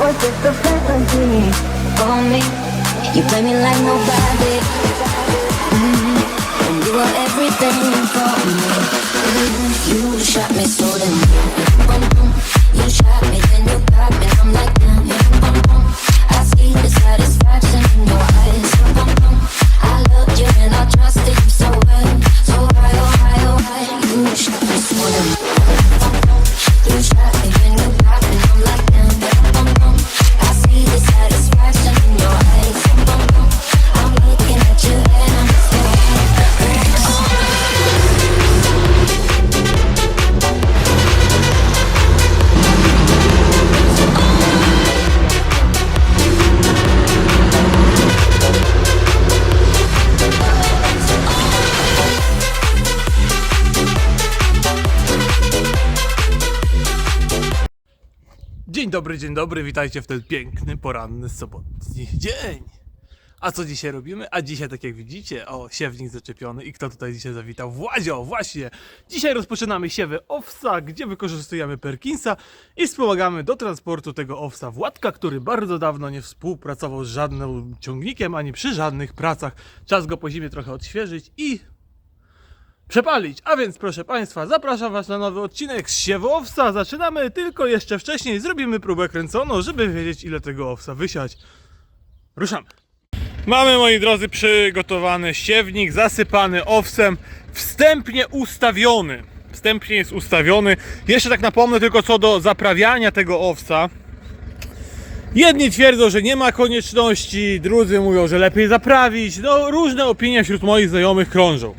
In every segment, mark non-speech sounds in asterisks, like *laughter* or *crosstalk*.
was it the fantasy for me? You play me like nobody. Mm, And you are everything for me. You shot me so then. Dobry, dzień dobry, witajcie w ten piękny, poranny, sobotni dzień. A co dzisiaj robimy? A dzisiaj, tak jak widzicie, o, siewnik zaczepiony i kto tutaj dzisiaj zawitał? Władzio, właśnie! Dzisiaj rozpoczynamy siewę owsa, gdzie wykorzystujemy Perkinsa i wspomagamy do transportu tego owsa Władka, który bardzo dawno nie współpracował z żadnym ciągnikiem, ani przy żadnych pracach. Czas go po zimie trochę odświeżyć i przepalić. A więc proszę Państwa, zapraszam Was na nowy odcinek z siewu owsa. Zaczynamy, tylko jeszcze wcześniej zrobimy próbę kręconą, żeby wiedzieć ile tego owsa wysiać. Ruszamy. Mamy moi drodzy przygotowany siewnik zasypany owsem, wstępnie ustawiony. Wstępnie jest ustawiony. Jeszcze tak napomnę tylko co do zaprawiania tego owsa. Jedni twierdzą, że nie ma konieczności, drudzy mówią, że lepiej zaprawić. No, różne opinie wśród moich znajomych krążą.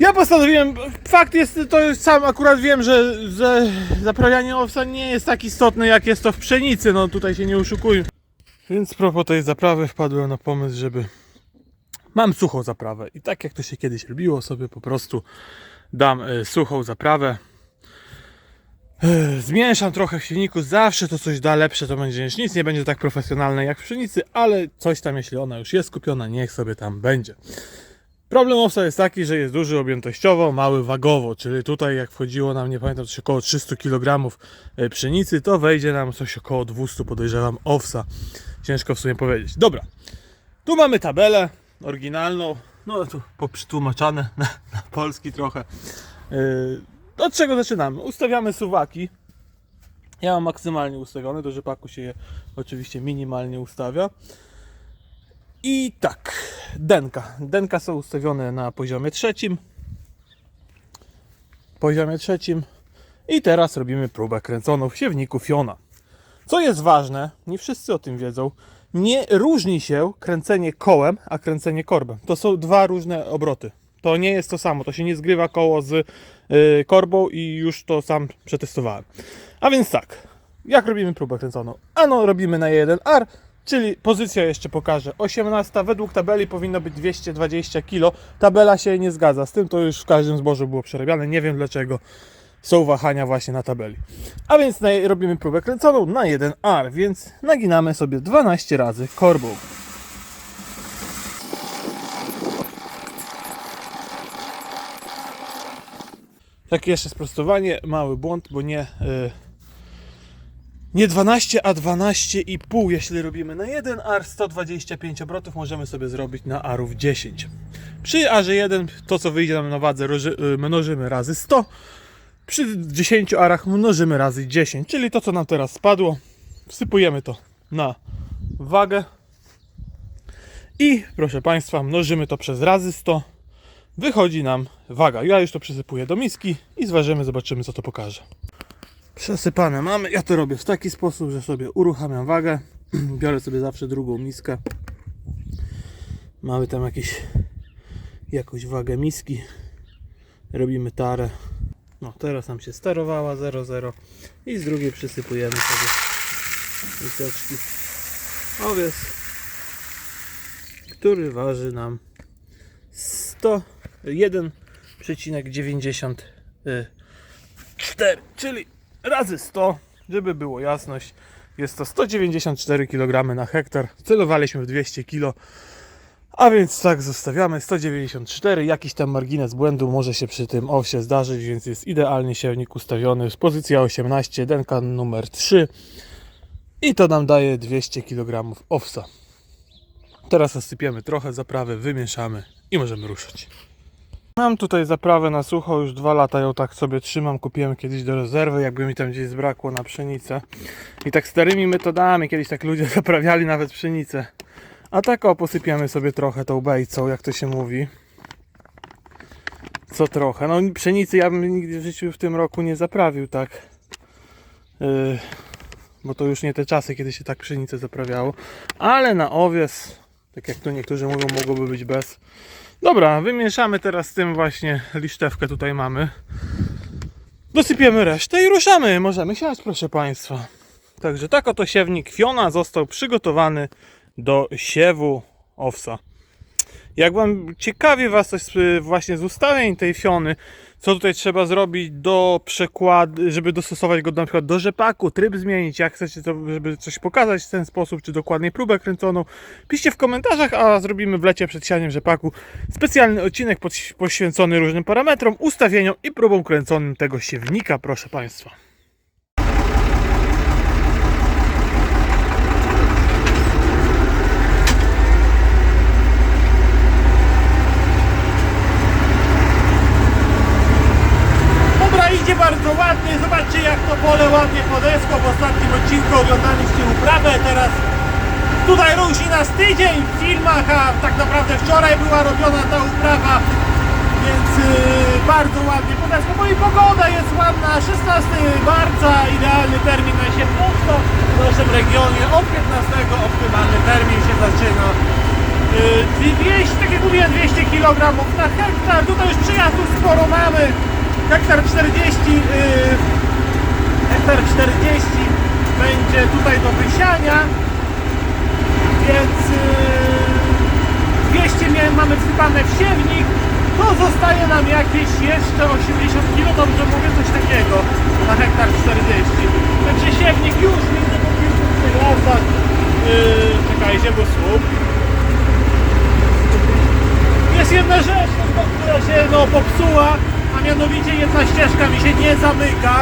Ja postanowiłem, fakt jest, to jest sam akurat wiem, że, że zaprawianie owsa nie jest tak istotne jak jest to w pszenicy, no tutaj się nie oszukujmy. Więc propos tej zaprawy wpadłem na pomysł, żeby mam suchą zaprawę i tak jak to się kiedyś robiło sobie po prostu dam e, suchą zaprawę. E, Zmieszam trochę w silniku, zawsze to coś da lepsze, to będzie niż nic, nie będzie tak profesjonalne jak w pszenicy, ale coś tam jeśli ona już jest kupiona, niech sobie tam będzie. Problem owsa jest taki, że jest duży objętościowo, mały wagowo, czyli tutaj jak wchodziło nam, nie pamiętam, coś około 300 kg e, pszenicy, to wejdzie nam coś około 200 podejrzewam owsa. Ciężko w sumie powiedzieć. Dobra, tu mamy tabelę oryginalną, no tu poprzytłumaczane na, na polski trochę. Yy, od czego zaczynamy? Ustawiamy suwaki. Ja mam maksymalnie ustawione, do rzepaku się je oczywiście minimalnie ustawia. I tak, denka. Denka są ustawione na poziomie trzecim. Poziomie trzecim. I teraz robimy próbę kręconą w siewniku Fiona. Co jest ważne, nie wszyscy o tym wiedzą, nie różni się kręcenie kołem, a kręcenie korbem. To są dwa różne obroty. To nie jest to samo, to się nie zgrywa koło z y, korbą i już to sam przetestowałem. A więc tak, jak robimy próbę kręconą? Ano robimy na 1R, czyli pozycja jeszcze pokażę. 18, według tabeli powinno być 220 kg. Tabela się nie zgadza z tym, to już w każdym zbożu było przerabiane, nie wiem dlaczego są wahania właśnie na tabeli. A więc robimy próbę kręconą na 1R, więc naginamy sobie 12 razy korbą. Takie jeszcze sprostowanie, mały błąd, bo nie, y, nie 12, a 12,5. Jeśli robimy na 1 AR 125 obrotów, możemy sobie zrobić na ARów 10. Przy ARze 1 to co wyjdzie nam na wadze y, mnożymy razy 100. Przy 10 arach mnożymy razy 10, czyli to co nam teraz spadło, wsypujemy to na wagę i proszę Państwa, mnożymy to przez razy 100. Wychodzi nam waga. Ja już to przysypuję do miski i zważymy, zobaczymy co to pokaże. Przesypane mamy. Ja to robię w taki sposób, że sobie uruchamiam wagę. *clears throat* Biorę sobie zawsze drugą miskę. Mamy tam jakieś, jakąś wagę miski. Robimy tarę. No teraz nam się sterowała 0,0 i z drugiej przysypujemy sobie miseczki owiec, który waży nam 101,94 czyli razy 100, żeby było jasność jest to 194 kg na hektar celowaliśmy w 200 kg a więc tak zostawiamy 194, jakiś tam margines błędu może się przy tym owsie zdarzyć, więc jest idealnie siewnik ustawiony pozycja 18, denka numer 3. I to nam daje 200 kg owsa. Teraz zasypiemy trochę zaprawy, wymieszamy i możemy ruszyć. Mam tutaj zaprawę na sucho, już dwa lata ją tak sobie trzymam. Kupiłem kiedyś do rezerwy, jakby mi tam gdzieś zbrakło na pszenicę. I tak starymi metodami, kiedyś tak ludzie *laughs* zaprawiali nawet pszenicę. A tak o, posypiamy sobie trochę tą bejcą, jak to się mówi. Co trochę. No pszenicy ja bym nigdy w życiu w tym roku nie zaprawił, tak. Yy, bo to już nie te czasy, kiedy się tak pszenicę zaprawiało. Ale na owies, tak jak tu niektórzy mówią, mogłoby być bez. Dobra, wymieszamy teraz tym właśnie liszczewkę tutaj mamy. Dosypiemy resztę i ruszamy. Możemy siać, proszę Państwa. Także tak oto siewnik Fiona został przygotowany do siewu owsa. Jak Wam ciekawie Was coś właśnie z ustawień tej Fiony, co tutaj trzeba zrobić do przekładu, żeby dostosować go na przykład do rzepaku, tryb zmienić, jak chcecie, to, żeby coś pokazać w ten sposób, czy dokładnie próbę kręconą, piszcie w komentarzach, a zrobimy w lecie przed sianiem rzepaku specjalny odcinek poświęcony różnym parametrom, ustawieniom i próbom kręconym tego siewnika, proszę Państwa. Dobra, idzie bardzo ładnie. Zobaczcie, jak to pole ładnie podeszło. W ostatnim odcinku oglądaliście uprawę. Teraz tutaj rusi nas tydzień w filmach, a tak naprawdę wczoraj była robiona ta uprawa. Więc yy, bardzo ładnie podeszło. I pogoda jest ładna. 16 marca, idealny termin na siewnictwo w naszym regionie. Od 15 optymalny termin się zaczyna. Yy, 200, tak jak mówiłem, 200 kg na hektar. Tutaj już przyjazdów sporo mamy. Hektar 40, yy, hektar 40 będzie tutaj do wysiania. Więc yy, 200 mie- mamy wsypane w siewnik. To zostaje nam jakieś jeszcze 80 kg, dobrze mówię, coś takiego na hektar 40. Także siewnik już widzę po kilku przejazdach. Yy, czekajcie, bo słup. Jest jedna rzecz, która się no, popsuła, a mianowicie jedna ścieżka mi się nie zamyka.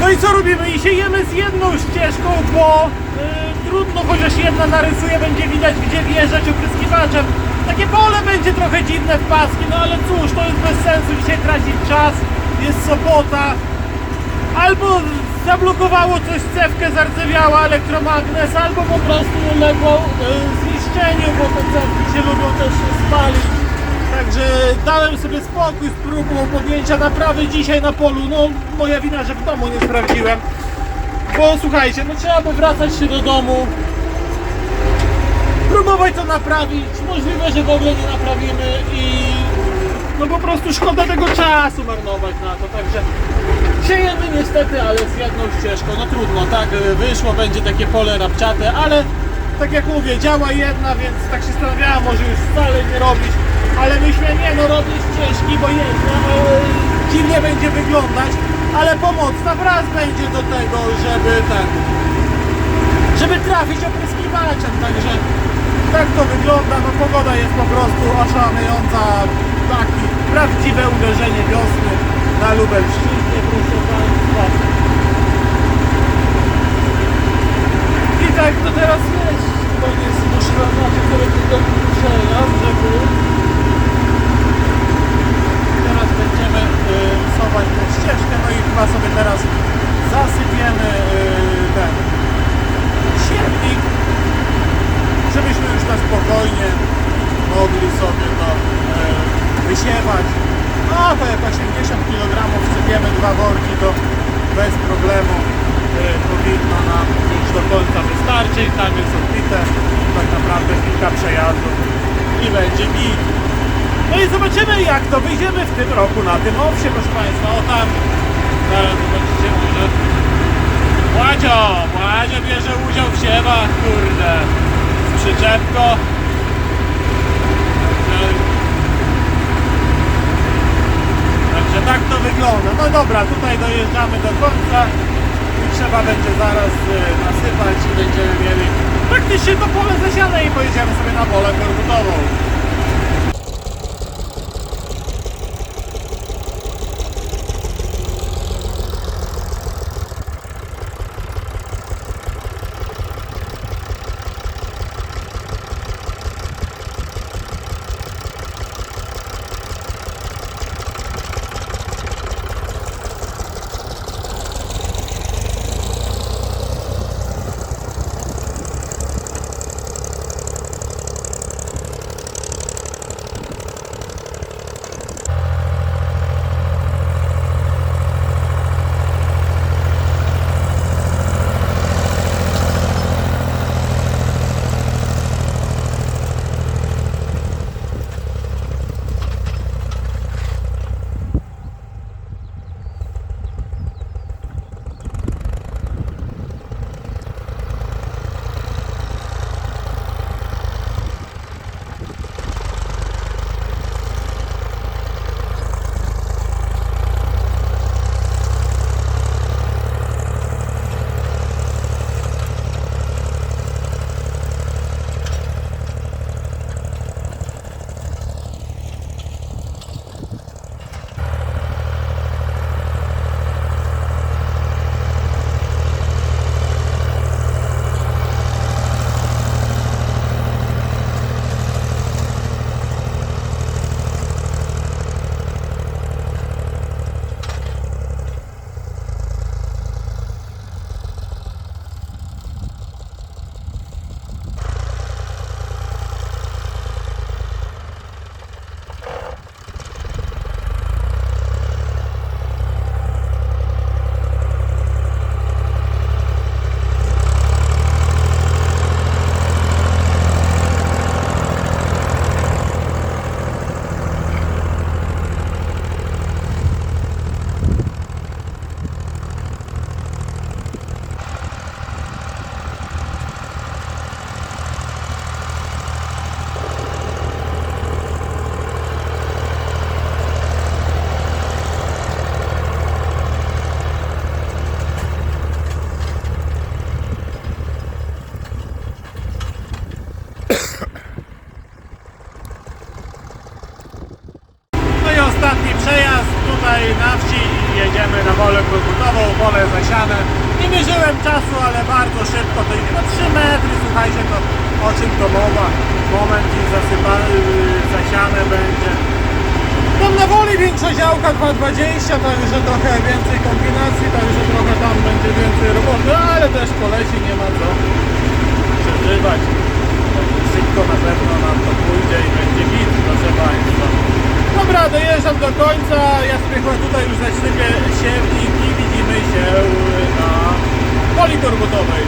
No i co robimy? I siejemy z jedną ścieżką, bo y, trudno, chociaż jedna narysuje, będzie widać gdzie wjeżdżać opryskiwaczem. Takie pole będzie trochę dziwne w paski, no ale cóż, to jest bez sensu dzisiaj tracić czas, jest sobota. Albo zablokowało coś cewkę, zardzewiała elektromagnes, albo po prostu uległo y, zniszczeniu, bo te cewki się lubią też spalić. Także dałem sobie spokój z próbą podjęcia naprawy dzisiaj na polu. No moja wina, że w domu nie sprawdziłem. Bo słuchajcie, no trzeba by wracać się do domu. Próbować to naprawić. Możliwe, że w ogóle nie naprawimy i no po prostu szkoda tego czasu marnować na to. Także siejemy niestety, ale z jedną ścieżką. No trudno, tak y, wyszło, będzie takie pole rabciate, ale tak jak mówię, działa jedna, więc tak się zastanawiałem, może już wcale nie robić. Ale myślę, nie no robię ścieżki, bo jedna e, dziwnie będzie wyglądać, ale pomocna wraz będzie do tego, żeby ten, żeby trafić opryskiwaczem, także tak to wygląda, no pogoda jest po prostu oszałamiająca, taki prawdziwe uderzenie wiosny na Lubelszczyźnie, proszę Państwa. I tak to teraz jest, koniec, muszę zaznaczyć sobie tylko przejazd, żeby teraz będziemy y, sować tą ścieżkę, no i chyba sobie teraz zasypiemy y, ten siewnik, żebyśmy już na spokojnie mogli sobie to y, wysiewać. No to jak 80 kg wsypiemy dwa worki, to bez problemu y, powinno nam już do końca wystarczyć. Tam jest odbite tak naprawdę kilka przejazdów i będzie git. No i zobaczymy jak to wyjdziemy w tym roku na tym owsie, proszę Państwa. O tam, zaraz zobaczycie może. Władzio, Władzio bierze udział w siewach, kurde. Z przyczepką. Także, także tak to wygląda. No dobra, tutaj dojeżdżamy do końca i trzeba będzie zaraz y, nasypać i będziemy mieli praktycznie to pole zasiane i pojedziemy sobie na pole korbutową. Jedziemy na wolę kołkutową, pole zasiane. Nie mierzyłem czasu, ale bardzo szybko, to idzie na 3 metry, słuchajcie, to o czym to mowa. Moment i zasypane, zasiane będzie. Tam na woli większa działka 2,20, także trochę więcej kombinacji, także trochę tam będzie więcej roboty, ale też kolesi nie ma co przeżywać. Szybko na pewno nam to pójdzie i będzie git, proszę Państwa. Dobra, dojeżdżam do końca, ja sobie chyba tutaj już zaślepię siewnik i widzimy się na poli korbutowej.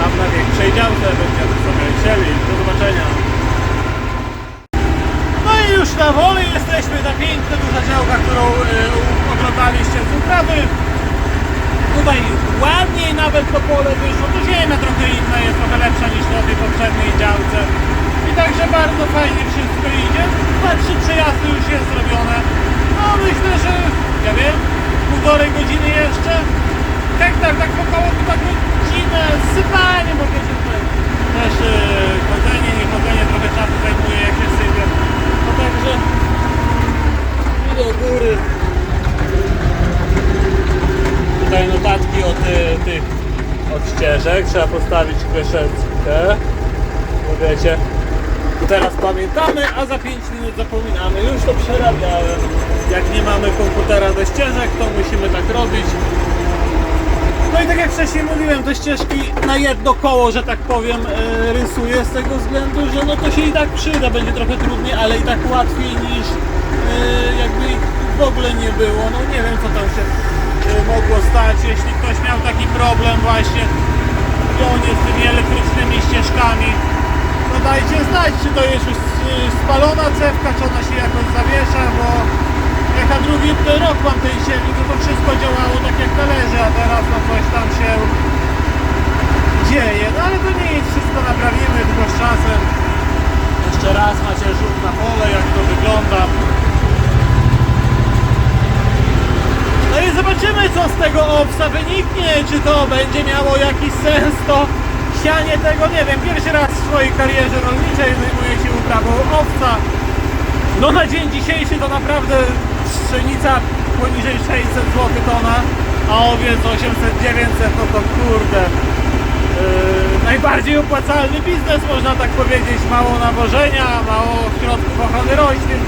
Tam na większej działce będziemy sobie sieli. Do zobaczenia. No i już na woli jesteśmy, ta piękna duża działka, którą y, oglądaliście z uprawy. Tutaj ładniej nawet to pole wyszło, tu ziemia trochę inna jest, trochę lepsza niż na tej poprzedniej działce. I także bardzo fajnie wszystko idzie. Dwa, przejazdy już jest zrobione. No myślę, że ja wiem, półtorej godziny jeszcze. Hektar tak około tak godzinę, sypanie, bo wiecie, tutaj też yy, chodzenie, nie chodzenie trochę czasu zajmuje, jak się sypie. No także i do góry. Tutaj notatki od y, tych od ścieżek. Trzeba postawić kreseczkę. Bo wiecie, teraz pamiętamy, a za 5 minut zapominamy. Już to przerabiałem. Jak nie mamy komputera do ścieżek, to musimy tak robić. No i tak jak wcześniej mówiłem, te ścieżki na jedno koło, że tak powiem, e, rysuję z tego względu, że no to się i tak przyda, będzie trochę trudniej, ale i tak łatwiej niż e, jakby w ogóle nie było. No nie wiem co tam się e, mogło stać, jeśli ktoś miał taki problem właśnie pionie z tymi elektrycznymi ścieżkami. No dajcie znać, czy to jest już e, spalona cewka, czy ona się jakoś zawiesza, bo jak na drugi rok mam tej ziemi, to to wszystko działało tak jak należy, a teraz no coś tam się dzieje. No ale to nie jest wszystko naprawimy, tylko z czasem. Jeszcze raz macie rzut na pole, jak to wygląda. No i zobaczymy co z tego owsa wyniknie, czy to będzie miało jakiś sens? To sianie tego, nie wiem, pierwszy raz w swojej karierze rolniczej zajmuję się uprawą owca. No na dzień dzisiejszy to naprawdę pszenica poniżej 600 zł tona, a owiec 800-900 no to kurde. Yy, najbardziej opłacalny biznes można tak powiedzieć, mało nawożenia, mało środków ochrony roślin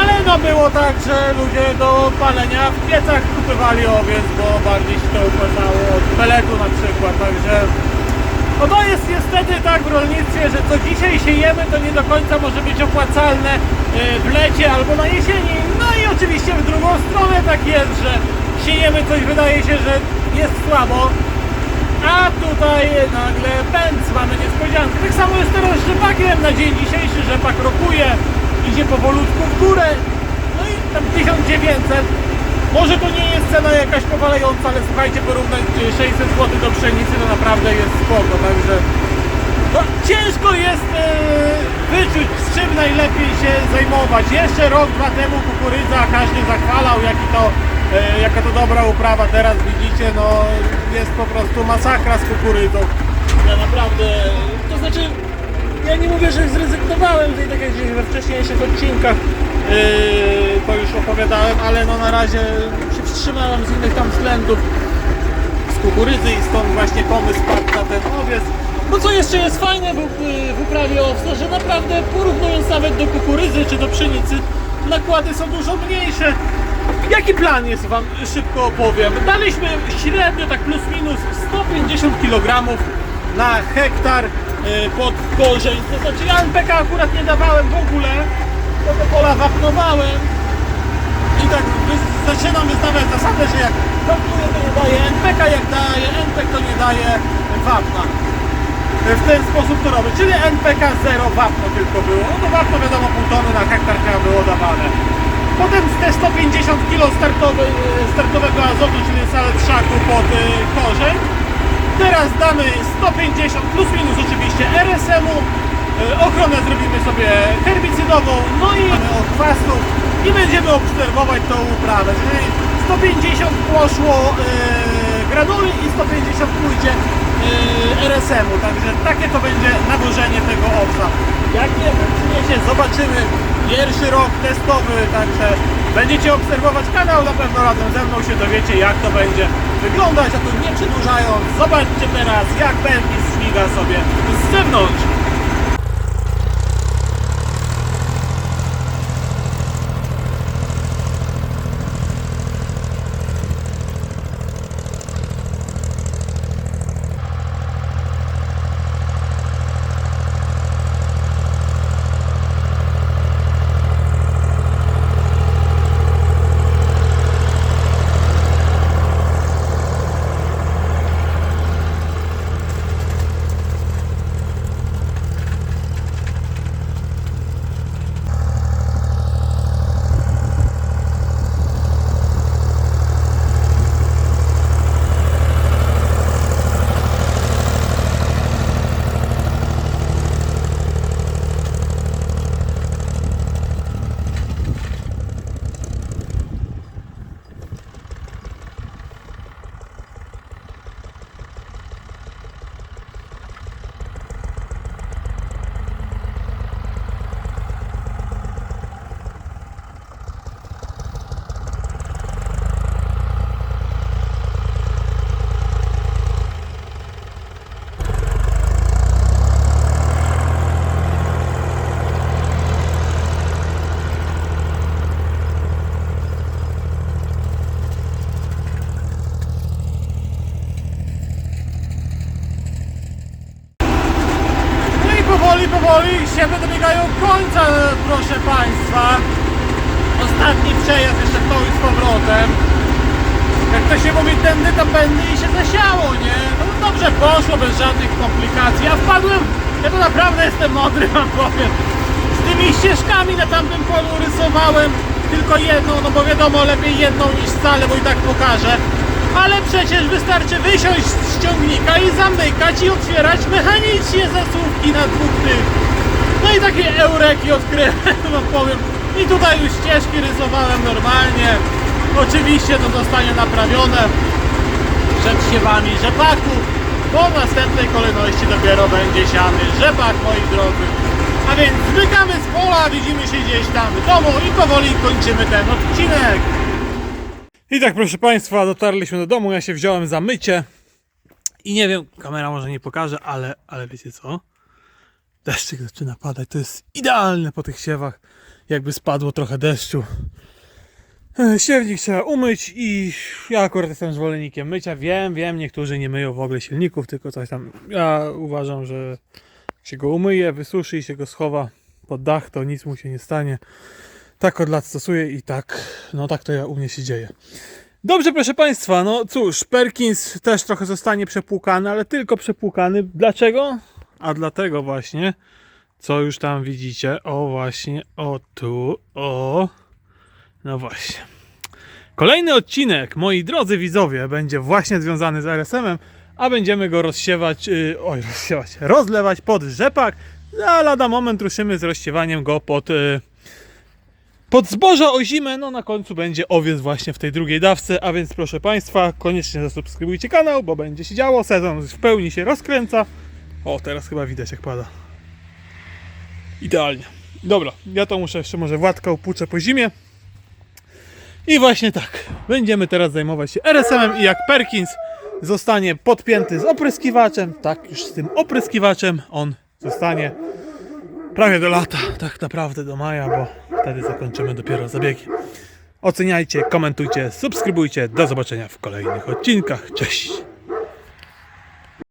ale no było tak, że ludzie do palenia w piecach kupywali owiec, bo bardziej się to opłacało od peletu na przykład, także no to jest niestety tak w rolnictwie, że co dzisiaj siejemy, to nie do końca może być opłacalne yy, w lecie albo na jesieni. No i oczywiście w drugą stronę tak jest, że siejemy coś, wydaje się, że jest słabo, a tutaj nagle pędz, mamy niespodziankę. Tak samo jest teraz z rzepakiem na dzień dzisiejszy, rzepak rokuje, idzie powolutku w górę. No i tam 1900. Może to nie jest cena jakaś powalająca, ale słuchajcie, porównać y, 600 zł do pszenicy to naprawdę jest spoko, także no, ciężko jest e, wyczuć z czym najlepiej się zajmować. Jeszcze rok, dwa temu kukurydza każdy zachwalał, jaki to, e, jaka to dobra uprawa. Teraz widzicie, no jest po prostu masakra z kukurydzą. Ja naprawdę, to znaczy ja nie mówię, że zrezygnowałem gdzieś we wcześniejszych odcinkach yy, to już opowiadałem, ale no na razie się wstrzymałem z innych tam względów z kukurydzy i stąd właśnie pomysł padł na ten owiec. No co jeszcze jest fajne w, w uprawie owsa, że naprawdę porównując nawet do kukurydzy czy do pszenicy, nakłady są dużo mniejsze. Jaki plan jest Wam? Szybko opowiem. Daliśmy średnio tak plus minus 150 kg na hektar pod korzeń. To znaczy ja NPK akurat nie dawałem w ogóle, do tego pola wapnowałem i tak zaczynam wystawiać zasadę, że jak wapnuję to nie daje NPK, jak daje NPK to nie daje wapna. W ten sposób to robię, czyli NPK 0 wapno tylko było. No to wapno wiadomo pół tony na hektar chyba było dawane. Potem te 150 kg startowy, startowego azotu, czyli salę trzaku pod y, korzeń. Teraz damy 150 plus minus oczywiście RSM-u. Y, Ochronę zrobimy sobie herbicydową, no i od chwastów i będziemy obserwować tą uprawę. Czyli 150 poszło y, granuli i 150 pójdzie y, RSM-u, także takie to będzie nawożenie tego zobaczymy pierwszy rok testowy, także będziecie obserwować kanał, na pewno razem ze mną się dowiecie jak to będzie wyglądać, a tu nie przedłużając, zobaczcie teraz jak Perkins śmiga sobie z zewnątrz. No i powoli, powoli siebie dobiegają końca, proszę Państwa. Ostatni przejazd jeszcze w tą i z powrotem. Jak to się mówi, tędy to pędy i się zasiało, nie? No dobrze poszło, bez żadnych komplikacji. Ja wpadłem, ja to naprawdę jestem mądry, *laughs* wam powiem. Z tymi ścieżkami na tamtym polu rysowałem tylko jedną, no bo wiadomo, lepiej jedną niż wcale, bo i tak pokażę. Ale przecież wystarczy wysiąść z ciągnika i zamykać i otwierać mechanicznie zasłówki na dwóch tych. No i takie eureki odkryłem, *laughs* wam powiem. I tutaj już ścieżki rysowałem normalnie. Oczywiście to zostanie naprawione przed siewami rzepaku, w następnej kolejności dopiero będzie siany rzepak, moi drodzy. A więc zmykamy z pola, widzimy się gdzieś tam w domu i powoli kończymy ten odcinek. I tak, proszę Państwa, dotarliśmy do domu. Ja się wziąłem za mycie. I nie wiem, kamera może nie pokaże, ale, ale wiecie co? Deszczyk zaczyna padać. To jest idealne po tych siewach. Jakby spadło trochę deszczu. E, Siewnik trzeba umyć i ja akurat jestem zwolennikiem mycia. Wiem, wiem, niektórzy nie myją w ogóle silników, tylko coś tam. Ja uważam, że się go umyje, wysuszy i się go schowa pod dach, to nic mu się nie stanie. Tak od lat stosuję i tak, no tak to ja u mnie się dzieje. Dobrze, proszę Państwa, no cóż, Perkins też trochę zostanie przepłukany, ale tylko przepłukany. Dlaczego? A dlatego właśnie, co już tam widzicie, o właśnie, o tu, o, no właśnie. Kolejny odcinek, moi drodzy widzowie, będzie właśnie związany z RSM-em, a będziemy go rozsiewać, yy, oj, rozsiewać, rozlewać pod rzepak, a lada moment ruszymy z rozsiewaniem go pod, yy, pod zboża o zimę, no na końcu będzie owiec właśnie w tej drugiej dawce, a więc proszę Państwa, koniecznie zasubskrybujcie kanał, bo będzie się działo, sezon w pełni się rozkręca. O, teraz chyba widać jak pada. Idealnie. Dobra, ja to muszę jeszcze może Władka upłuczę po zimie. I właśnie tak, będziemy teraz zajmować się RSM-em i jak Perkins zostanie podpięty z opryskiwaczem, tak już z tym opryskiwaczem on zostanie prawie do lata, tak naprawdę do maja, bo wtedy zakończymy dopiero zabiegi. Oceniajcie, komentujcie, subskrybujcie. Do zobaczenia w kolejnych odcinkach. Cześć!